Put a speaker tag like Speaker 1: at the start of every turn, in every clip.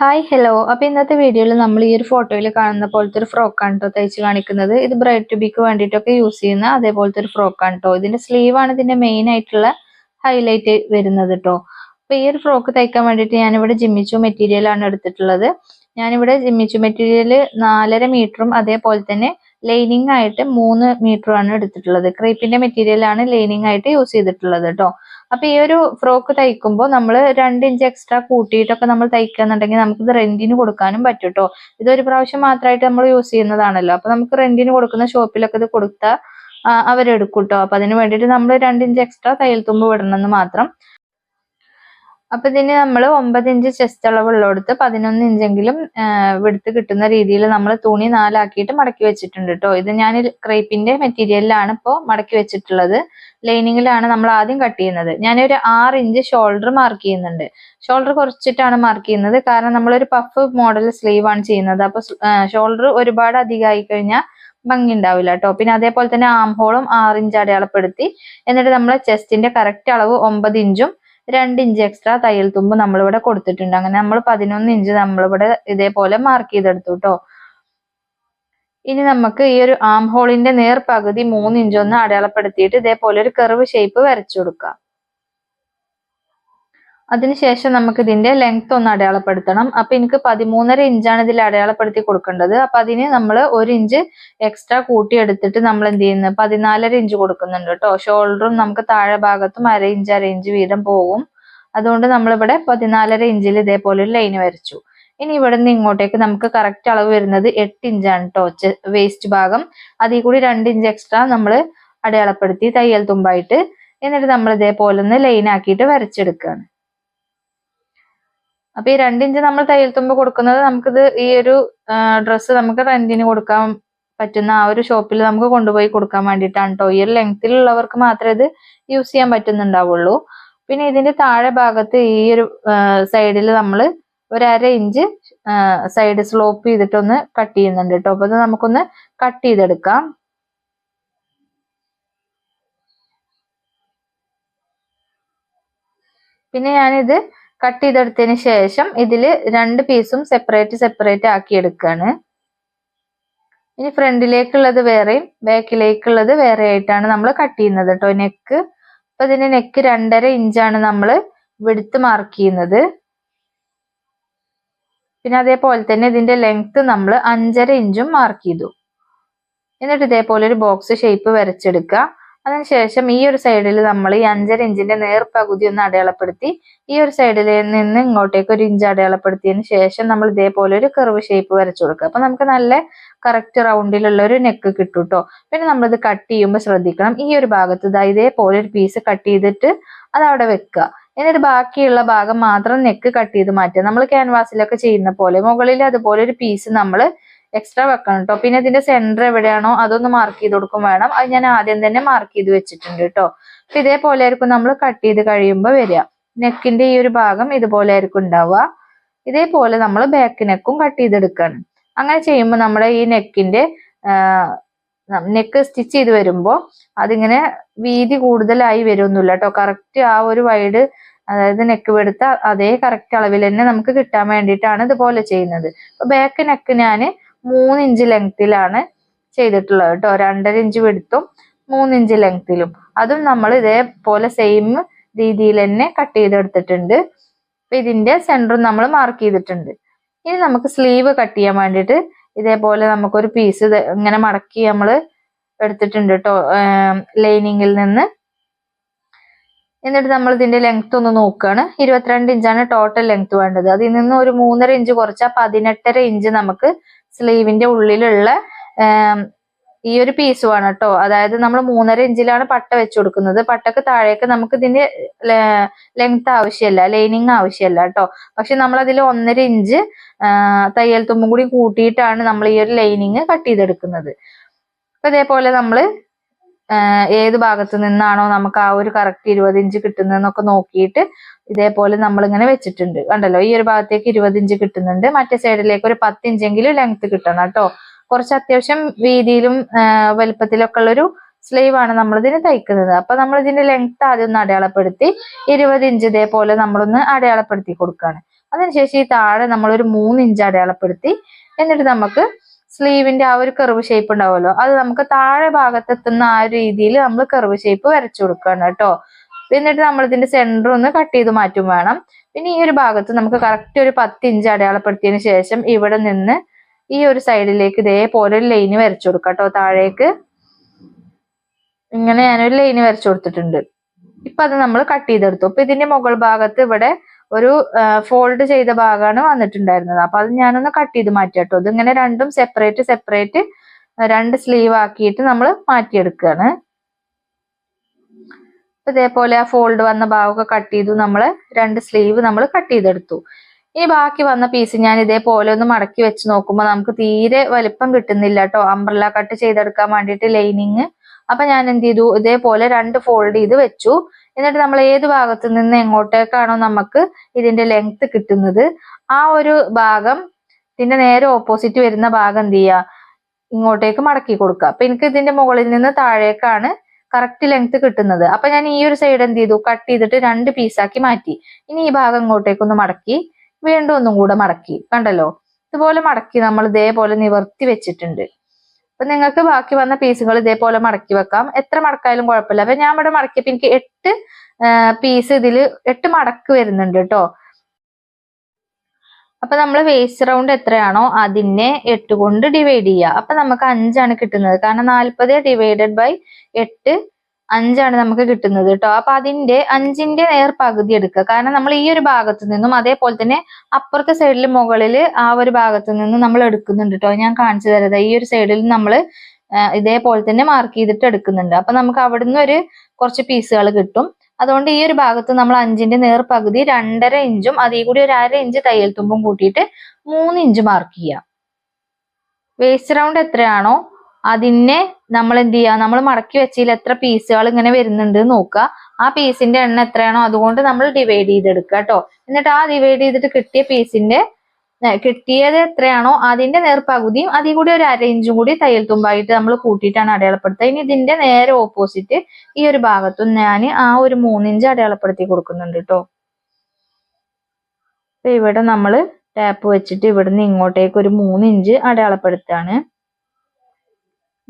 Speaker 1: Hi hello അപ്പൊ ഇന്നത്തെ വീഡിയോയിൽ നമ്മൾ ഈ ഒരു ഫോട്ടോയിൽ കാണുന്ന പോലത്തെ ഒരു ഫ്രോക്കാണ് കേട്ടോ തയ്ച്ച് കാണിക്കുന്നത്. ഇത് ബ്രൈഡ് ടു ബിക്ക് വേണ്ടിയിട്ടൊക്കെ യൂസ് ചെയ്യുന്ന അതേപോലത്തെ ഒരു ഫ്രോക്കാണ് കേട്ടോ ഇതിന്റെ സ്ലീവ് ആണ് ഇതിന്റെ മെയിൻ ആയിട്ടുള്ള ഹൈലൈറ്റ് വരുന്നത് കേട്ടോ അപ്പൊ ഈ ഒരു ഫ്രോക്ക് തയ്ക്കാൻ വേണ്ടിയിട്ട് ഞാനിവിടെ ജിമ്മിച്ചു മെറ്റീരിയൽ ആണ് എടുത്തിട്ടുള്ളത്. ഞാനിവിടെ ജിമ്മിച്ചു മെറ്റീരിയൽ നാലര മീറ്ററും അതേപോലെ തന്നെ ലൈനിങ് ആയിട്ട് മൂന്ന് മീറ്ററും ആണ് എടുത്തിട്ടുള്ളത്. ക്രീപ്പിന്റെ മെറ്റീരിയൽ ആണ് ലൈനിങ് ആയിട്ട് യൂസ് ചെയ്തിട്ടുള്ളത് കേട്ടോ അപ്പൊ ഈ ഒരു ഫ്രോക്ക് തയ്ക്കുമ്പോൾ നമ്മൾ രണ്ട് ഇഞ്ച് എക്സ്ട്രാ കൂട്ടിയിട്ടൊക്കെ നമ്മൾ തയ്ക്കുകയെന്നുണ്ടെങ്കിൽ ഇത് റെന്റിന് കൊടുക്കാനും പറ്റും കേട്ടോ ഇതൊരു പ്രാവശ്യം മാത്രമായിട്ട് നമ്മൾ യൂസ് ചെയ്യുന്നതാണല്ലോ. അപ്പൊ നമുക്ക് റെന്റിന് കൊടുക്കുന്ന ഷോപ്പിലൊക്കെ ഇത് കൊടുത്താൽ അവരെടുക്കും കേട്ടോ അപ്പൊ അതിന് വേണ്ടിയിട്ട് നമ്മൾ രണ്ട് ഇഞ്ച് എക്സ്ട്രാ തയ്യൽ തുമ്പ് വിടണമെന്ന് മാത്രം അപ്പൊ ഇതിന് നമ്മൾ ഒമ്പത് ഇഞ്ച് ചെസ്റ്റ് അളവുള്ളടുത്ത് പതിനൊന്ന് ഇഞ്ചെങ്കിലും വിടുത്ത് കിട്ടുന്ന രീതിയിൽ നമ്മൾ തുണി നാലാക്കിയിട്ട് മടക്കി വെച്ചിട്ടുണ്ട് കേട്ടോ ഇത് ഞാൻ ക്രേപ്പിന്റെ മെറ്റീരിയലിലാണ് ഇപ്പോൾ മടക്കി വെച്ചിട്ടുള്ളത്. ലൈനിങ്ങിലാണ് നമ്മൾ ആദ്യം കട്ട് ചെയ്യുന്നത്. ഞാനൊരു ആറ് ഇഞ്ച് ഷോൾഡർ മാർക്ക് ചെയ്യുന്നുണ്ട്. ഷോൾഡർ കുറച്ചിട്ടാണ് മാർക്ക് ചെയ്യുന്നത്. കാരണം നമ്മളൊരു പഫ് മോഡൽ സ്ലീവ് ആണ് ചെയ്യുന്നത്. അപ്പൊ ഷോൾഡർ ഒരുപാട് അധികമായി കഴിഞ്ഞാൽ ഭംഗി ഉണ്ടാവില്ല കേട്ടോ പിന്നെ അതേപോലെ തന്നെ ആം ഹോളും ആറ് ഇഞ്ച് അടയാളപ്പെടുത്തി. എന്നിട്ട് നമ്മൾ ചെസ്റ്റിന്റെ കറക്റ്റ് അളവ് ഒമ്പത് ഇഞ്ചും രണ്ട് ഇഞ്ച് എക്സ്ട്രാ തയ്യൽ തുമ്പ് നമ്മളിവിടെ കൊടുത്തിട്ടുണ്ട്. അങ്ങനെ നമ്മൾ പതിനൊന്ന് ഇഞ്ച് നമ്മളിവിടെ ഇതേപോലെ മാർക്ക് ചെയ്തെടുത്തു കേട്ടോ ഇനി നമുക്ക് ഈ ഒരു ആം ഹോളിന്റെ നേർ പകുതി മൂന്ന് ഇഞ്ച് ഒന്ന് അടയാളപ്പെടുത്തിയിട്ട് ഇതേപോലെ ഒരു കർവ് ഷേപ്പ് വരച്ചു കൊടുക്കാം. അതിനുശേഷം നമുക്ക് ഇതിന്റെ ലെങ്ത് ഒന്ന് അടയാളപ്പെടുത്തണം. അപ്പൊ എനിക്ക് പതിമൂന്നര ഇഞ്ചാണ് ഇതിൽ അടയാളപ്പെടുത്തി കൊടുക്കേണ്ടത്. അപ്പൊ അതിന് നമ്മൾ ഒരു ഇഞ്ച് എക്സ്ട്രാ കൂട്ടിയെടുത്തിട്ട് നമ്മൾ എന്ത് ചെയ്യുന്നു? പതിനാലര ഇഞ്ച് കൊടുക്കുന്നുണ്ട് കേട്ടോ. ഷോൾഡറും നമുക്ക് താഴെ ഭാഗത്തും അര ഇഞ്ച് അര ഇഞ്ച് വീതം പോകും. അതുകൊണ്ട് നമ്മളിവിടെ പതിനാലര ഇഞ്ചിൽ ഇതേപോലെ ഒരു ലൈൻ വരച്ചു. ഇനി ഇവിടെ നിന്ന് ഇങ്ങോട്ടേക്ക് നമുക്ക് കറക്റ്റ് അളവ് വരുന്നത് എട്ട് ഇഞ്ചാണ് കേട്ടോ. വേസ്റ്റ് ഭാഗം. അതിൽ കൂടി രണ്ട് ഇഞ്ച് എക്സ്ട്രാ നമ്മൾ അടയാളപ്പെടുത്തി തയ്യൽ തുമ്പായിട്ട്. എന്നിട്ട് നമ്മൾ ഇതേപോലെ ഒന്ന് ലൈൻ ആക്കിയിട്ട് വരച്ചെടുക്കുകയാണ് അപ്പൊ ഈ രണ്ടിഞ്ച് നമ്മൾ തയ്യൽ തുമ്പ് കൊടുക്കുന്നത് നമുക്കിത് ഈ ഒരു ഡ്രസ്സ് നമുക്ക് റെന്റിന് കൊടുക്കാൻ പറ്റുന്ന ആ ഒരു ഷോപ്പിൽ നമുക്ക് കൊണ്ടുപോയി കൊടുക്കാൻ വേണ്ടിയിട്ടാണ് കേട്ടോ ഈ ഒരു ലെങ്ത്തിലുള്ളവർക്ക് മാത്രമേ ഇത് യൂസ് ചെയ്യാൻ പറ്റുന്നുണ്ടാവുള്ളൂ. പിന്നെ ഇതിന്റെ താഴെ ഭാഗത്ത് ഈ ഒരു സൈഡിൽ നമ്മൾ ഒരു അര ഇഞ്ച് സൈഡ് സ്ലോപ്പ് ചെയ്തിട്ടൊന്ന് കട്ട് ചെയ്യുന്നുണ്ട് കേട്ടോ അപ്പൊ അത് നമുക്കൊന്ന് കട്ട് ചെയ്തെടുക്കാം. പിന്നെ ഞാനിത് കട്ട് ചെയ്തെടുത്തതിന് ശേഷം ഇതിൽ രണ്ട് പീസും സെപ്പറേറ്റ് സെപ്പറേറ്റ് ആക്കി എടുക്കുകയാണ് ഇനി ഫ്രണ്ടിലേക്കുള്ളത് വേറെയും ബാക്കിലേക്കുള്ളത് വേറെ ആയിട്ടാണ് നമ്മൾ കട്ട് ചെയ്യുന്നത് കേട്ടോ. നെക്ക് അപ്പൊ ഇതിന്റെ നെക്ക് രണ്ടര ഇഞ്ചാണ് നമ്മൾ വിടുത്ത് മാർക്ക് ചെയ്യുന്നത്. പിന്നെ അതേപോലെ തന്നെ ഇതിന്റെ ലെങ്ത് നമ്മൾ അഞ്ചര ഇഞ്ചും മാർക്ക് ചെയ്തു. എന്നിട്ട് ഇതേപോലെ ഒരു ബോക്സ് ഷേപ്പ് വരച്ചെടുക്കുക. അതിനുശേഷം ഈ ഒരു സൈഡിൽ നമ്മൾ ഈ അഞ്ചര ഇഞ്ചിന്റെ നേർപകുതി ഒന്ന് അടയാളപ്പെടുത്തി ഈ ഒരു സൈഡിൽ നിന്ന് ഇങ്ങോട്ടേക്ക് ഒരു ഇഞ്ച് അടയാളപ്പെടുത്തിയതിന് ശേഷം നമ്മൾ ഇതേപോലെ ഒരു കർവ് ഷേപ്പ് വരച്ചു കൊടുക്കുക. അപ്പൊ നമുക്ക് നല്ല കറക്റ്റ് റൗണ്ടിലുള്ള ഒരു നെക്ക് കിട്ടും കേട്ടോ പിന്നെ നമ്മളിത് കട്ട് ചെയ്യുമ്പോൾ ശ്രദ്ധിക്കണം. ഈ ഒരു ഭാഗത്ത് ഇതാ ഇതേപോലെ ഒരു പീസ് കട്ട് ചെയ്തിട്ട് അത് അവിടെ വെക്കുക. എന്നിട്ട് ബാക്കിയുള്ള ഭാഗം മാത്രം നെക്ക് കട്ട് ചെയ്ത് മാറ്റുക. നമ്മൾ ക്യാൻവാസിലൊക്കെ ചെയ്യുന്ന പോലെ മുകളിൽ അതുപോലെ ഒരു പീസ് നമ്മൾ എക്സ്ട്രാ വെക്കണം കേട്ടോ പിന്നെ ഇതിന്റെ സെന്റർ എവിടെയാണോ അതൊന്ന് മാർക്ക് ചെയ്ത് കൊടുക്കും വേണം. അത് ഞാൻ ആദ്യം തന്നെ മാർക്ക് ചെയ്ത് വെച്ചിട്ടുണ്ട് കേട്ടോ അപ്പൊ ഇതേപോലെ ആയിരിക്കും നമ്മൾ കട്ട് ചെയ്ത് കഴിയുമ്പോൾ വരിക. നെക്കിന്റെ ഈ ഒരു ഭാഗം ഇതുപോലെ ആയിരിക്കും ഉണ്ടാവുക. ഇതേപോലെ നമ്മൾ ബാക്ക് നെക്കും കട്ട് ചെയ്തെടുക്കുകയാണ് അങ്ങനെ ചെയ്യുമ്പോൾ നമ്മുടെ ഈ നെക്കിന്റെ നെക്ക് സ്റ്റിച്ച് ചെയ്ത് വരുമ്പോൾ അതിങ്ങനെ വീതി കൂടുതലായി വരുമൊന്നുമില്ല കേട്ടോ കറക്റ്റ് ആ ഒരു വൈഡ് അതായത് നെക്ക് വെടുത്ത അതേ കറക്റ്റ് അളവിൽ തന്നെ നമുക്ക് കിട്ടാൻ വേണ്ടിയിട്ടാണ് ഇതുപോലെ ചെയ്യുന്നത്. അപ്പൊ ബാക്ക് നെക്ക് ഞാൻ മൂന്ന് ഇഞ്ച് ലെങ്തിലാണ് ചെയ്തിട്ടുള്ളത് കേട്ടോ രണ്ടര ഇഞ്ച് വെടുത്തും മൂന്ന് ഇഞ്ച് ലെങ്തിലും അതും നമ്മൾ ഇതേപോലെ സെയിം രീതിയിൽ തന്നെ കട്ട് ചെയ്തെടുത്തിട്ടുണ്ട്. അപ്പൊ ഇതിന്റെ സെന്ററും നമ്മൾ മാർക്ക് ചെയ്തിട്ടുണ്ട്. ഇനി നമുക്ക് സ്ലീവ് കട്ട് ചെയ്യാൻ വേണ്ടിയിട്ട് ഇതേപോലെ നമുക്കൊരു പീസ് ഇങ്ങനെ മടക്കി നമ്മൾ എടുത്തിട്ടുണ്ട് കേട്ടോ ലൈനിങ്ങിൽ നിന്ന്. എന്നിട്ട് നമ്മൾ ഇതിന്റെ ലെങ്ത് ഒന്ന് നോക്കുകയാണ് ഇരുപത്തിരണ്ട് ഇഞ്ചാണ് ടോട്ടൽ ലെങ്ത് വേണ്ടത്. അതിൽ നിന്ന് ഒരു മൂന്നര ഇഞ്ച് കുറച്ചാൽ പതിനെട്ടര ഇഞ്ച് നമുക്ക് സ്ലീവിന്റെ ഉള്ളിലുള്ള ഈ ഒരു പീസ് വേണം കേട്ടോ. അതായത് നമ്മൾ മൂന്നര ഇഞ്ചിലാണ് പട്ട വെച്ചു കൊടുക്കുന്നത്. പട്ടക്ക് താഴേക്ക് നമുക്ക് ഇതിന്റെ ലെങ്ത് ആവശ്യമല്ല ലൈനിങ് ആവശ്യമല്ല കേട്ടോ. പക്ഷെ നമ്മൾ അതിൽ ഒന്നര ഇഞ്ച് തയ്യൽ തുമ്പും കൂടി കൂട്ടിയിട്ടാണ് നമ്മൾ ഈ ഒരു ലൈനിങ് കട്ട് ചെയ്തെടുക്കുന്നത്. അപ്പൊ ഇതേപോലെ നമ്മൾ ഏത് ഭാഗത്ത് നിന്നാണോ നമുക്ക് ആ ഒരു കറക്റ്റ് ഇരുപത് ഇഞ്ച് കിട്ടുന്നതെന്നൊക്കെ നോക്കിയിട്ട് ഇതേപോലെ നമ്മൾ ഇങ്ങനെ വെച്ചിട്ടുണ്ട്. കണ്ടല്ലോ? ഈ ഒരു ഭാഗത്തേക്ക് ഇരുപത് ഇഞ്ച് കിട്ടുന്നുണ്ട്. മറ്റേ സൈഡിലേക്ക് ഒരു പത്ത് ഇഞ്ചെങ്കിലും ലെങ്ത് കിട്ടണം കേട്ടോ. കുറച്ച് അത്യാവശ്യം വീതിയിലും വലുപ്പത്തിലൊക്കെ ഉള്ളൊരു സ്ലീവ് ആണ് നമ്മൾ ഇതിന് തയ്ക്കുന്നത്. അപ്പൊ നമ്മൾ ഇതിന്റെ ലെങ്ത് ആദ്യം ഒന്ന് അടയാളപ്പെടുത്തി ഇരുപത് ഇഞ്ച് ഇതേപോലെ നമ്മളൊന്ന് അടയാളപ്പെടുത്തി കൊടുക്കുകയാണ് അതിനുശേഷം ഈ താഴെ നമ്മളൊരു മൂന്ന് ഇഞ്ച് അടയാളപ്പെടുത്തി എന്നിട്ട് നമുക്ക് സ്ലീവിന്റെ ആ ഒരു കർവ് ഷേപ്പ് ഉണ്ടാവുമല്ലോ. അത് നമുക്ക് താഴെ ഭാഗത്തെത്തുന്ന ആ ഒരു രീതിയിൽ നമ്മൾ കർവ് ഷേപ്പ് വരച്ചു കൊടുക്കണം കേട്ടോ. എന്നിട്ട് നമ്മൾ ഇതിന്റെ സെന്റർ ഒന്ന് കട്ട് ചെയ്ത് മാറ്റും വേണം. പിന്നെ ഈ ഒരു ഭാഗത്ത് നമുക്ക് കറക്റ്റ് ഒരു പത്ത് ഇഞ്ച് അടയാളപ്പെടുത്തിയതിന് ശേഷം ഇവിടെ നിന്ന് ഈ ഒരു സൈഡിലേക്ക് ഇതേപോലെ ഒരു ലൈന് വരച്ചു കൊടുക്കാം കേട്ടോ താഴേക്ക്. ഇങ്ങനെ ഞാനൊരു ലൈന് വരച്ചു കൊടുത്തിട്ടുണ്ട്. ഇപ്പൊ അത് നമ്മൾ കട്ട് ചെയ്തെടുത്തു. അപ്പൊ ഇതിന്റെ മുകൾ ഭാഗത്ത് ഇവിടെ ഒരു ഫോൾഡ് ചെയ്ത ഭാഗമാണ് വന്നിട്ടുണ്ടായിരുന്നത്. അപ്പൊ അത് ഞാനൊന്ന് കട്ട് ചെയ്ത് മാറ്റി കേട്ടോ ഇതിങ്ങനെ രണ്ടും സെപ്പറേറ്റ് സെപ്പറേറ്റ് രണ്ട് സ്ലീവ് ആക്കിയിട്ട് നമ്മൾ മാറ്റിയെടുക്കുകയാണ് ഇതേപോലെ ആ ഫോൾഡ് വന്ന ഭാഗമൊക്കെ കട്ട് ചെയ്തു. നമ്മൾ രണ്ട് സ്ലീവ് നമ്മൾ കട്ട് ചെയ്തെടുത്തു. ഈ ബാക്കി വന്ന പീസ് ഞാൻ ഇതേപോലെ ഒന്ന് മടക്കി വെച്ച് നോക്കുമ്പോൾ നമുക്ക് തീരെ വലിപ്പം കിട്ടുന്നില്ല കേട്ടോ അംബ്രല്ല കട്ട് ചെയ്തെടുക്കാൻ വേണ്ടിയിട്ട് ലൈനിങ് അപ്പൊ ഞാൻ എന്ത് ചെയ്തു? ഇതേപോലെ രണ്ട് ഫോൾഡ് ചെയ്ത് വെച്ചു. എന്നിട്ട് നമ്മൾ ഏത് ഭാഗത്ത് നിന്ന് എങ്ങോട്ടേക്കാണോ നമുക്ക് ഇതിന്റെ ലെങ്ത് കിട്ടുന്നത്. ആ ഒരു ഭാഗം ഇതിന്റെ നേരെ ഓപ്പോസിറ്റ് വരുന്ന ഭാഗം എന്ത് ചെയ്യുക? ഇങ്ങോട്ടേക്ക് മടക്കി കൊടുക്കുക. അപ്പൊ എനിക്ക് ഇതിന്റെ മുകളിൽ നിന്ന് താഴേക്കാണ് കറക്റ്റ് ലെങ്ത് കിട്ടുന്നത്. അപ്പൊ ഞാൻ ഈ ഒരു സൈഡ് എന്ത് ചെയ്തു? കട്ട് ചെയ്തിട്ട് രണ്ട് പീസാക്കി മാറ്റി. ഇനി ഈ ഭാഗം ഇങ്ങോട്ടേക്കൊന്ന് മടക്കി വീണ്ടും ഒന്നും കൂടെ മടക്കി. കണ്ടല്ലോ? ഇതുപോലെ മടക്കി നമ്മൾ ഇതേപോലെ നിവർത്തി വെച്ചിട്ടുണ്ട്. അപ്പൊ നിങ്ങൾക്ക് ബാക്കി വന്ന പീസുകൾ ഇതേപോലെ മടക്കി വെക്കാം. എത്ര മടക്കായാലും കുഴപ്പമില്ല. അപ്പൊ ഞാൻ ഇവിടെ മടക്കിയപ്പോ എനിക്ക് എട്ട് പീസ് ഇതിൽ എട്ട് മടക്ക് വരുന്നുണ്ട് കേട്ടോ. അപ്പൊ നമ്മൾ വേസ്റ്റ് റൗണ്ട് എത്രയാണോ അതിനെ എട്ട് കൊണ്ട് ഡിവൈഡ് ചെയ്യുക അപ്പൊ നമുക്ക് അഞ്ചാണ് കിട്ടുന്നത്. കാരണം നാൽപ്പത് ഡിവൈഡഡ് ബൈ എട്ട് അഞ്ചാണ് നമുക്ക് കിട്ടുന്നത് കേട്ടോ. അപ്പൊ അതിന്റെ അഞ്ചിന്റെ നേർ പകുതി എടുക്കുക. കാരണം നമ്മൾ ഈ ഒരു ഭാഗത്ത് നിന്നും അതേപോലെ തന്നെ അപ്പുറത്തെ സൈഡിൽ മുകളിൽ ആ ഒരു ഭാഗത്ത് നിന്നും നമ്മൾ എടുക്കുന്നുണ്ട് കേട്ടോ. ഞാൻ കാണിച്ചു തരാം. ഈ ഒരു സൈഡിൽ നമ്മൾ ഇതേപോലെ തന്നെ മാർക്ക് ചെയ്തിട്ട് എടുക്കുന്നുണ്ട്. അപ്പൊ നമുക്ക് അവിടുന്ന് ഒരു കുറച്ച് പീസുകൾ കിട്ടും. അതുകൊണ്ട് ഈ ഒരു ഭാഗത്ത് നമ്മൾ അഞ്ചിന്റെ നേർ പകുതി രണ്ടര ഇഞ്ചും അതിൽ കൂടി ഒരു അര ഇഞ്ച് തയ്യൽ തുമ്പും കൂട്ടിയിട്ട് മൂന്ന് ഇഞ്ച് മാർക്ക് ചെയ്യാം. വേസ്റ്റ് റൗണ്ട് എത്രയാണോ? അതിനെ നമ്മൾ എന്ത് ചെയ്യുക നമ്മൾ മടക്കി വെച്ചതിൽ എത്ര പീസുകൾ ഇങ്ങനെ വരുന്നുണ്ട് നോക്കുക. ആ പീസിന്റെ എണ്ണം എത്രയാണോ അതുകൊണ്ട് നമ്മൾ ഡിവൈഡ് ചെയ്തെടുക്കുക കേട്ടോ. എന്നിട്ട് ആ ഡിവൈഡ് ചെയ്തിട്ട് കിട്ടിയ പീസിന്റെ കിട്ടിയത് എത്രയാണോ അതിന്റെ നേർപകുതിയും അതിൽ കൂടി ഒരു അര കൂടി തയ്യൽ തുമ്പായിട്ട് നമ്മൾ കൂട്ടിയിട്ടാണ് അടയാളപ്പെടുത്തുക. ഇനി ഇതിന്റെ നേരെ ഓപ്പോസിറ്റ് ഈ ഒരു ഭാഗത്തും ഞാൻ ആ ഒരു മൂന്നിഞ്ച് അടയാളപ്പെടുത്തി കൊടുക്കുന്നുണ്ട് കേട്ടോ. ഇവിടെ നമ്മൾ ടാപ്പ് വെച്ചിട്ട് ഇവിടുന്ന് ഇങ്ങോട്ടേക്ക് ഒരു മൂന്നിഞ്ച് അടയാളപ്പെടുത്താണ്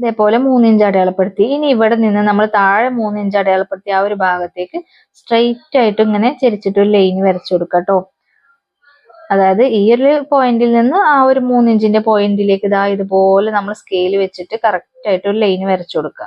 Speaker 1: ഇതേപോലെ മൂന്നിഞ്ച് അടയാളപ്പെടുത്തി. ഇനി ഇവിടെ നിന്ന് നമ്മൾ താഴെ മൂന്നിഞ്ച് അടയാളപ്പെടുത്തി ആ ഒരു ഭാഗത്തേക്ക് സ്ട്രെയിറ്റ് ആയിട്ട് ഇങ്ങനെ ചെരിച്ചിട്ട് ഒരു ലൈൻ വരച്ചു കൊടുക്കുക കേട്ടോ. അതായത് ഈ ഒരു പോയിന്റിൽ നിന്ന് ആ ഒരു മൂന്നിഞ്ചിന്റെ പോയിന്റിലേക്ക് ഇതാ ഇതുപോലെ നമ്മൾ സ്കെയിൽ വെച്ചിട്ട് കറക്റ്റ് ആയിട്ട് ഒരു ലൈൻ വരച്ചു കൊടുക്കുക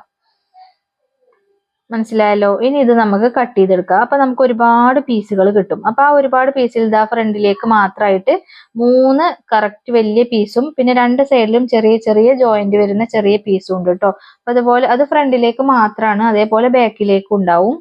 Speaker 1: മനസ്സിലായല്ലോ? ഇനി ഇത് നമുക്ക് കട്ട് ചെയ്തെടുക്കാം. അപ്പൊ നമുക്ക് ഒരുപാട് പീസുകൾ കിട്ടും. അപ്പൊ ആ ഒരുപാട് പീസിൽ ഇതാ ഫ്രണ്ടിലേക്ക് മാത്രമായിട്ട് മൂന്ന് കറക്റ്റ് വലിയ പീസും പിന്നെ രണ്ട് സൈഡിലും ചെറിയ ചെറിയ ജോയിന്റ് വരുന്ന ചെറിയ പീസും ഉണ്ട് കേട്ടോ അപ്പൊ അതുപോലെ അത് ഫ്രണ്ടിലേക്ക് മാത്രമാണ് അതേപോലെ ബാക്കിലേക്കും ഉണ്ടാവും.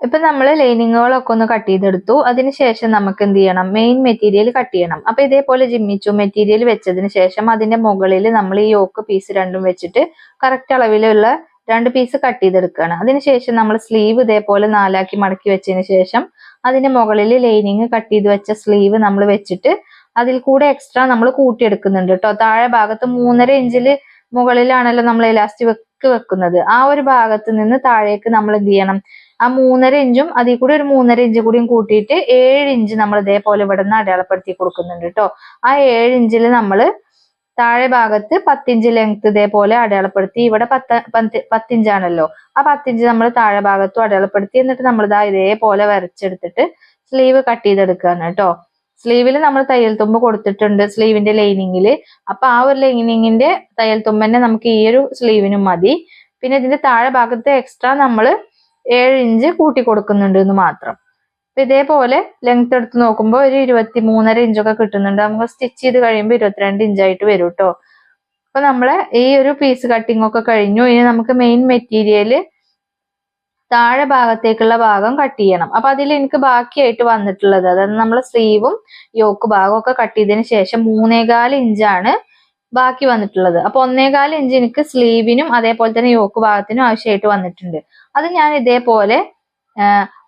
Speaker 1: ഇപ്പൊ നമ്മൾ ലൈനിങ്ങുകളൊക്കെ ഒന്ന് കട്ട് ചെയ്തെടുത്തു. അതിനുശേഷം നമുക്ക് എന്ത് ചെയ്യണം? മെയിൻ മെറ്റീരിയൽ കട്ട് ചെയ്യണം. അപ്പൊ ഇതേപോലെ ജിമ്മിച്ചു മെറ്റീരിയൽ വെച്ചതിന് ശേഷം അതിന്റെ മുകളിൽ നമ്മൾ ഈ യോക്ക് പീസ് രണ്ടും വെച്ചിട്ട് കറക്റ്റ് അളവിലുള്ള രണ്ട് പീസ് കട്ട് ചെയ്തെടുക്കുകയാണ്. അതിനുശേഷം നമ്മൾ സ്ലീവ് ഇതേപോലെ നാലാക്കി മടക്കി വെച്ചതിന് ശേഷം അതിന്റെ മുകളിൽ ലൈനിങ് കട്ട് ചെയ്ത് വെച്ച സ്ലീവ് നമ്മൾ വെച്ചിട്ട് അതിൽ കൂടെ എക്സ്ട്രാ നമ്മൾ കൂട്ടിയെടുക്കുന്നുണ്ട് കേട്ടോ. താഴെ ഭാഗത്ത് മൂന്നര ഇഞ്ചിൽ മുകളിലാണല്ലോ നമ്മൾ ഇലാസ്റ്റിക് വെക്ക് വെക്കുന്നത്. ആ ഒരു ഭാഗത്ത് നിന്ന് താഴേക്ക് നമ്മൾ എന്ത് ചെയ്യണം? ആ മൂന്നര ഇഞ്ചും അതിൽ കൂടി ഒരു മൂന്നര ഇഞ്ച് കൂടിയും കൂട്ടിയിട്ട് ഏഴ് ഇഞ്ച് നമ്മൾ ഇതേപോലെ ഇവിടെ നിന്ന് അടയാളപ്പെടുത്തി കൊടുക്കുന്നുണ്ട് കേട്ടോ. ആ ഏഴ് ഇഞ്ചിൽ നമ്മൾ താഴെ ഭാഗത്ത് പത്തിഞ്ച് ലെങ്ത് ഇതേപോലെ അടയാളപ്പെടുത്തി. ഇവിടെ പത്ത് പത്ത് പത്തിഞ്ചാണല്ലോ. ആ പത്തിഞ്ച് നമ്മൾ താഴെ ഭാഗത്തും അടയാളപ്പെടുത്തി. എന്നിട്ട് നമ്മൾ ഇതാ ഇതേപോലെ വരച്ചെടുത്തിട്ട് സ്ലീവ് കട്ട് ചെയ്തെടുക്കുകയാണ് കേട്ടോ. സ്ലീവിൽ നമ്മൾ തയ്യൽ തുമ്പ് കൊടുത്തിട്ടുണ്ട് സ്ലീവിന്റെ ലൈനിങ്ങിൽ അപ്പൊ ആ ഒരു ലൈനിങ്ങിന്റെ തയ്യൽ തുമ്പ് തന്നെ നമുക്ക് ഈ ഒരു സ്ലീവിനും മതി. പിന്നെ ഇതിന്റെ താഴെ ഭാഗത്ത് എക്സ്ട്രാ നമ്മൾ ഏഴ് ഇഞ്ച് കൂട്ടി കൊടുക്കുന്നുണ്ട് എന്ന് മാത്രം. ഇതേപോലെ ലെങ്ത് എടുത്ത് നോക്കുമ്പോൾ ഒരു ഇരുപത്തി മൂന്നര ഇഞ്ചൊക്കെ കിട്ടുന്നുണ്ട്. നമുക്ക് സ്റ്റിച്ച് ചെയ്ത് കഴിയുമ്പോൾ ഇരുപത്തിരണ്ട് ഇഞ്ചായിട്ട് വരും കേട്ടോ അപ്പൊ നമ്മളെ ഈ ഒരു പീസ് കട്ടിംഗ് ഒക്കെ കഴിഞ്ഞു. ഇനി നമുക്ക് മെയിൻ മെറ്റീരിയൽ താഴെ ഭാഗത്തേക്കുള്ള ഭാഗം കട്ട് ചെയ്യണം. അപ്പൊ അതിൽ എനിക്ക് ബാക്കിയായിട്ട് വന്നിട്ടുള്ളത് അതായത് നമ്മൾ സ്ലീവും യോക്ക് ഭാഗവും ഒക്കെ കട്ട് ചെയ്തതിന് ശേഷം മൂന്നേകാൽ ഇഞ്ചാണ് ബാക്കി വന്നിട്ടുള്ളത്. അപ്പൊ ഒന്നേകാൽ ഇഞ്ച് എനിക്ക് സ്ലീവിനും അതേപോലെ തന്നെ യോക്ക് ഭാഗത്തിനും ആവശ്യമായിട്ട് വന്നിട്ടുണ്ട്. അത് ഞാൻ ഇതേപോലെ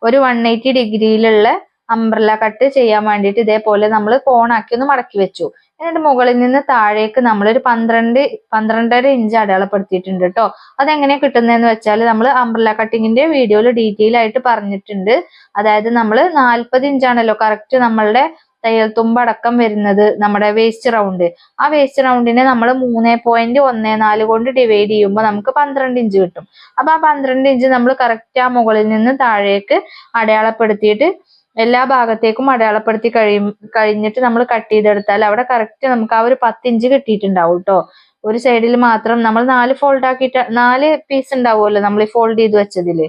Speaker 1: ഒരു വൺ എയ്റ്റി ഡിഗ്രിയിലുള്ള അംബ്രല കട്ട് ചെയ്യാൻ വേണ്ടിയിട്ട് ഇതേപോലെ നമ്മൾ കോണാക്കി ഒന്ന് മടക്കി വെച്ചു. എന്നിട്ട് മുകളിൽ നിന്ന് താഴേക്ക് നമ്മൾ ഒരു പന്ത്രണ്ട് പന്ത്രണ്ടര ഇഞ്ച് അടയാളപ്പെടുത്തിയിട്ടുണ്ട് കേട്ടോ അതെങ്ങനെയാണ് കിട്ടുന്നതെന്ന് വെച്ചാൽ നമ്മൾ അംബ്രല കട്ടിങ്ങിന്റെ വീഡിയോയിൽ ഡീറ്റെയിൽ ആയിട്ട് പറഞ്ഞിട്ടുണ്ട്. അതായത് നമ്മൾ നാൽപ്പത് ഇഞ്ചാണല്ലോ കറക്റ്റ് നമ്മളുടെ തയ്യൽ തുമ്പടക്കം വരുന്നത് നമ്മുടെ വേസ്റ്റ് റൗണ്ട് ആ വേസ്റ്റ് റൗണ്ടിനെ നമ്മൾ മൂന്ന് പോയിന്റ് ഒന്ന് നാല് കൊണ്ട് ഡിവൈഡ് ചെയ്യുമ്പോൾ നമുക്ക് പന്ത്രണ്ട് ഇഞ്ച് കിട്ടും. അപ്പൊ ആ പന്ത്രണ്ട് ഇഞ്ച് നമ്മൾ കറക്റ്റ് ആ മുകളിൽ നിന്ന് താഴേക്ക് അടയാളപ്പെടുത്തിയിട്ട് എല്ലാ ഭാഗത്തേക്കും അടയാളപ്പെടുത്തി കഴിയും കഴിഞ്ഞിട്ട് നമ്മൾ കട്ട് ചെയ്തെടുത്താൽ അവിടെ കറക്റ്റ് നമുക്ക് ആ ഒരു പത്ത് ഇഞ്ച് കിട്ടിയിട്ടുണ്ടാവും കേട്ടോ ഒരു സൈഡിൽ മാത്രം നമ്മൾ നാല് ഫോൾഡ് ആക്കിയിട്ട് നാല് പീസ് ഉണ്ടാവുമല്ലോ നമ്മൾ ഫോൾഡ് ചെയ്ത് വെച്ചതിൽ.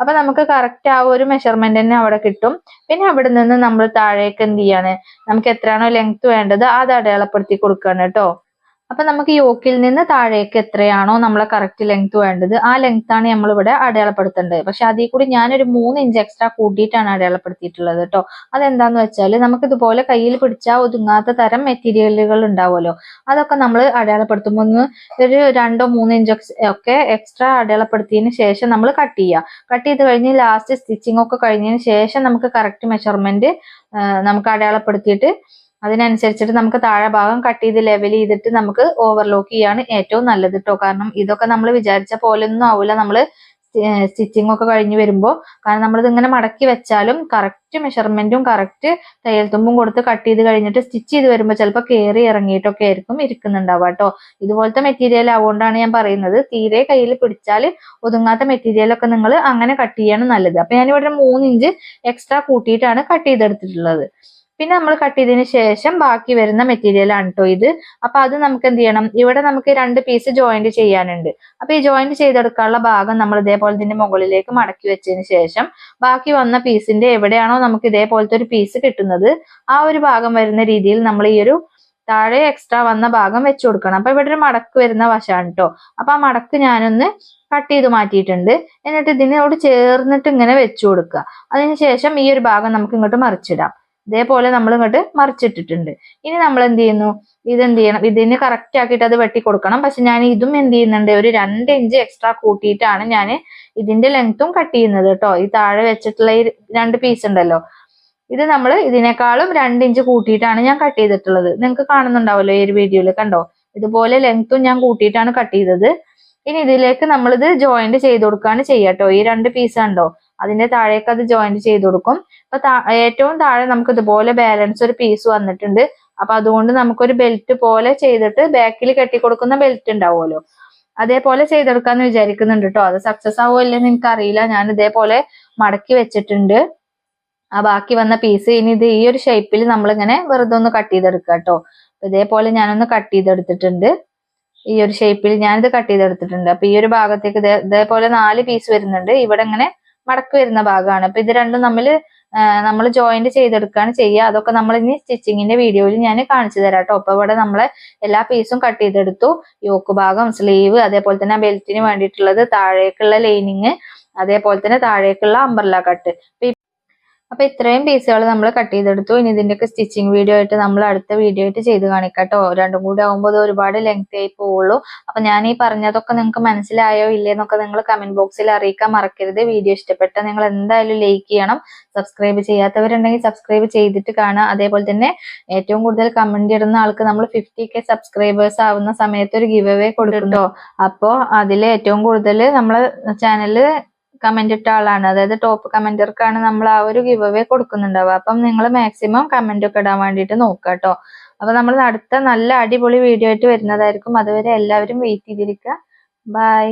Speaker 1: അപ്പൊ നമുക്ക് കറക്റ്റ് ആ ഒരു മെഷർമെന്റ് തന്നെ അവിടെ കിട്ടും. പിന്നെ അവിടെ നിന്ന് നമ്മൾ താഴേക്ക് എന്ത് ചെയ്യാണ്? നമുക്ക് എത്രയാണോ ലെങ്ത് വേണ്ടത് അത് അടയാളപ്പെടുത്തി കൊടുക്കണം കേട്ടോ. അപ്പൊ നമുക്ക് യോക്കിൽ നിന്ന് താഴേക്ക് എത്രയാണോ നമ്മളെ കറക്റ്റ് ലെങ്ത് വേണ്ടത് ആ ലെങ്ത് ആണ് നമ്മൾ ഇവിടെ അടയാളപ്പെടുത്തേണ്ടത്. പക്ഷെ അതിൽ കൂടി ഞാനൊരു മൂന്ന് ഇഞ്ച് എക്സ്ട്രാ കൂട്ടിയിട്ടാണ് അടയാളപ്പെടുത്തിയിട്ടുള്ളത് കേട്ടോ. അതെന്താന്ന് വെച്ചാൽ നമുക്ക് ഇതുപോലെ കയ്യിൽ പിടിച്ചാൽ ഒതുങ്ങാത്ത തരം മെറ്റീരിയലുകൾ ഉണ്ടാവുമല്ലോ. അതൊക്കെ നമ്മൾ അടയാളപ്പെടുത്തുമ്പോൾ ഒന്ന് ഒരു രണ്ടോ മൂന്നോ ഇഞ്ച് ഒക്കെ എക്സ്ട്രാ അടയാളപ്പെടുത്തിയതിന് ശേഷം നമ്മൾ കട്ട് ചെയ്യുക കട്ട് ചെയ്ത് കഴിഞ്ഞ് ലാസ്റ്റ് സ്റ്റിച്ചിങ് ഒക്കെ കഴിഞ്ഞതിന് ശേഷം നമുക്ക് കറക്റ്റ് മെഷർമെന്റ് നമുക്ക് അടയാളപ്പെടുത്തിയിട്ട് അതിനനുസരിച്ചിട്ട് നമുക്ക് താഴെ ഭാഗം കട്ട് ചെയ്ത് ലെവൽ ചെയ്തിട്ട് നമുക്ക് ഓവർലോക്ക് ചെയ്യാണ് ഏറ്റവും നല്ലത് കേട്ടോ കാരണം ഇതൊക്കെ നമ്മൾ വിചാരിച്ച പോലെ ഒന്നും ആവില്ല നമ്മൾ സ്റ്റിച്ചിങ് ഒക്കെ കഴിഞ്ഞ് വരുമ്പോൾ കാരണം നമ്മളിത് ഇങ്ങനെ മടക്കി വെച്ചാലും കറക്റ്റ് മെഷർമെന്റും കറക്റ്റ് തയ്യൽ തുമ്പും കൊടുത്ത് കട്ട് ചെയ്ത് കഴിഞ്ഞിട്ട് സ്റ്റിച്ച് ചെയ്ത് വരുമ്പോൾ ചിലപ്പോൾ കയറി ഇറങ്ങിയിട്ടൊക്കെ ആയിരിക്കും ഇരിക്കുന്നുണ്ടാവുക കേട്ടോ ഇതുപോലത്തെ മെറ്റീരിയൽ ആവുകൊണ്ടാണ് ഞാൻ പറയുന്നത്. തീരെ കയ്യിൽ പിടിച്ചാൽ ഒതുങ്ങാത്ത മെറ്റീരിയലൊക്കെ നിങ്ങൾ അങ്ങനെ കട്ട് ചെയ്യാണ് നല്ലത്. അപ്പൊ ഞാനിവിടെ മൂന്ന് ഇഞ്ച് എക്സ്ട്രാ കൂട്ടിയിട്ടാണ് കട്ട് ചെയ്തെടുത്തിട്ടുള്ളത്. പിന്നെ നമ്മൾ കട്ട് ചെയ്തതിന് ശേഷം ബാക്കി വരുന്ന മെറ്റീരിയൽ ആണ് കേട്ടോ ഇത്. അപ്പൊ അത് നമുക്ക് എന്ത് ചെയ്യണം? ഇവിടെ നമുക്ക് രണ്ട് പീസ് ജോയിന്റ് ചെയ്യാനുണ്ട്. അപ്പൊ ഈ ജോയിന്റ് ചെയ്തെടുക്കാനുള്ള ഭാഗം നമ്മൾ ഇതേപോലെ തന്നെ മുകളിലേക്ക് മടക്കി വെച്ചതിന് ശേഷം ബാക്കി വന്ന പീസിന്റെ എവിടെയാണോ നമുക്ക് ഇതേപോലത്തെ ഒരു പീസ് കിട്ടുന്നത് ആ ഒരു ഭാഗം വരുന്ന രീതിയിൽ നമ്മൾ ഈ ഒരു താഴെ എക്സ്ട്രാ വന്ന ഭാഗം വെച്ചു കൊടുക്കണം. അപ്പൊ ഇവിടെ ഒരു മടക്ക് വരുന്ന വശമാണ് കേട്ടോ അപ്പൊ ആ മടക്ക് ഞാനൊന്ന് കട്ട് ചെയ്ത് മാറ്റിയിട്ടുണ്ട്. എന്നിട്ട് ഇതിനോട് ചേർന്നിട്ട് ഇങ്ങനെ വെച്ചു കൊടുക്കുക. അതിനുശേഷം ഈ ഒരു ഭാഗം നമുക്ക് ഇങ്ങോട്ട് മറിച്ചിടാം. ഇതേപോലെ നമ്മൾ ഇങ്ങോട്ട് മറിച്ചിട്ടിട്ടുണ്ട്. ഇനി നമ്മൾ എന്ത് ചെയ്യുന്നു? ഇതെന്ത് ചെയ്യണം? ഇതിന് കറക്റ്റ് ആക്കിയിട്ട് അത് വെട്ടി കൊടുക്കണം. പക്ഷെ ഞാൻ ഇതും എന്ത് ചെയ്യുന്നുണ്ട്? ഒരു രണ്ട് ഇഞ്ച് എക്സ്ട്രാ കൂട്ടിയിട്ടാണ് ഞാൻ ഇതിന്റെ ലെങ്ത്തും കട്ട് ചെയ്യുന്നത് കേട്ടോ. ഈ താഴെ വെച്ചിട്ടുള്ള ഈ രണ്ട് പീസ് ഉണ്ടല്ലോ. ഇത് നമ്മൾ ഇതിനേക്കാളും രണ്ട് ഇഞ്ച് കൂട്ടിയിട്ടാണ് ഞാൻ കട്ട് ചെയ്തിട്ടുള്ളത്. നിങ്ങൾക്ക് കാണുന്നുണ്ടാവല്ലോ ഈ ഒരു വീഡിയോയിൽ കണ്ടോ? ഇതുപോലെ ലെങ്ത്തും ഞാൻ കൂട്ടിയിട്ടാണ് കട്ട് ചെയ്തത്. ഇനി ഇതിലേക്ക് നമ്മളിത് ജോയിന്റ് ചെയ്ത് കൊടുക്കുകയാണ് ചെയ്യാട്ടോ ഈ രണ്ട് പീസ് ഉണ്ടോ അതിന്റെ താഴേക്ക് അത് ജോയിന്റ് ചെയ്ത് കൊടുക്കും. അപ്പൊ ഏറ്റവും താഴെ നമുക്ക് ഇതുപോലെ ബാലൻസ് ഒരു പീസ് വന്നിട്ടുണ്ട്. അപ്പൊ അതുകൊണ്ട് നമുക്കൊരു ബെൽറ്റ് പോലെ ചെയ്തിട്ട് ബാക്കിൽ കെട്ടിക്കൊടുക്കുന്ന ബെൽറ്റ് ഉണ്ടാവുമല്ലോ. അതേപോലെ ചെയ്തെടുക്കാന്ന് വിചാരിക്കുന്നുണ്ട് കേട്ടോ അത് സക്സസ് ആവോ ഇല്ലെന്ന് എനിക്ക് അറിയില്ല ഞാൻ ഇതേപോലെ മടക്കി വെച്ചിട്ടുണ്ട്. ആ ബാക്കി വന്ന പീസ് ഇനി ഇത് ഈ ഒരു ഷേപ്പിൽ നമ്മളിങ്ങനെ വെറുതെ ഒന്ന് കട്ട് ചെയ്തെടുക്കുക കേട്ടോ ഇതേപോലെ ഞാനൊന്ന് കട്ട് ചെയ്തെടുത്തിട്ടുണ്ട്. ഈ ഒരു ഷേപ്പിൽ ഞാനിത് കട്ട് ചെയ്തെടുത്തിട്ടുണ്ട്. അപ്പൊ ഈ ഒരു ഭാഗത്തേക്ക് ഇതേപോലെ നാല് പീസ് വരുന്നുണ്ട്. ഇവിടെ ഇങ്ങനെ മടക്ക് വരുന്ന ഭാഗമാണ്. അപ്പൊ ഇത് രണ്ടും തമ്മിൽ നമ്മൾ ജോയിന്റ് ചെയ്തെടുക്കുകയാണ് ചെയ്യുക. അതൊക്കെ നമ്മൾ ഇനി സ്റ്റിച്ചിങ്ങിന്റെ വീഡിയോയിൽ ഞാൻ കാണിച്ചു തരാം കേട്ടോ അപ്പൊ ഇവിടെ നമ്മളെ എല്ലാ പീസും കട്ട് ചെയ്തെടുത്തു. യോക്ക് ഭാഗം സ്ലീവ് അതേപോലെ തന്നെ ബെൽറ്റിന് വേണ്ടിയിട്ടുള്ളത് താഴേക്കുള്ള ലൈനിങ് അതേപോലെ തന്നെ താഴേക്കുള്ള അമ്പർല കട്ട് അപ്പൊ ഇത്രയും പീസുകൾ നമ്മൾ കട്ട് ചെയ്തെടുത്തു. ഇനി ഇതിന്റെയൊക്കെ സ്റ്റിച്ചിങ് വീഡിയോ ആയിട്ട് നമ്മൾ അടുത്ത വീഡിയോ ആയിട്ട് ചെയ്ത് കാണിക്കാട്ടോ രണ്ടും കൂടി ആകുമ്പോൾ ഒരുപാട് ലെങ്ത് ആയി പോവുള്ളൂ. അപ്പൊ ഞാൻ ഈ പറഞ്ഞതൊക്കെ നിങ്ങൾക്ക് മനസ്സിലായോ ഇല്ലേന്നൊക്കെ നിങ്ങൾ കമന്റ് ബോക്സിൽ അറിയിക്കാൻ മറക്കരുത്. വീഡിയോ ഇഷ്ടപ്പെട്ട നിങ്ങൾ എന്തായാലും ലൈക്ക് ചെയ്യണം. സബ്സ്ക്രൈബ് ചെയ്യാത്തവരുണ്ടെങ്കിൽ സബ്സ്ക്രൈബ് ചെയ്തിട്ട് കാണുക. അതേപോലെ തന്നെ ഏറ്റവും കൂടുതൽ കമന്റ് ഇടുന്ന ആൾക്ക് നമ്മൾ ഫിഫ്റ്റി കെ സബ്സ്ക്രൈബേഴ്സ് ആവുന്ന സമയത്ത് ഒരു ഗിവ് അവേ കൊടുക്കുന്നുണ്ടോ അപ്പോ അതിൽ ഏറ്റവും കൂടുതൽ നമ്മളെ ചാനലിൽ കമന്റ് ഇട്ട ആളാണ്. അതായത് ടോപ്പ് കമന്റർക്കാണ് നമ്മൾ ആ ഒരു ഗിവ് അവേ കൊടുക്കുന്നുണ്ടാവുക. അപ്പം നിങ്ങൾ മാക്സിമം കമന്റ് ഒക്കെ ഇടാൻ വേണ്ടിയിട്ട് നോക്കുക കേട്ടോ അപ്പൊ നമ്മൾ അടുത്ത നല്ല അടിപൊളി വീഡിയോ ആയിട്ട് വരുന്നതായിരിക്കും. അതുവരെ എല്ലാവരും വെയിറ്റ് ചെയ്തിരിക്കുക. ബൈ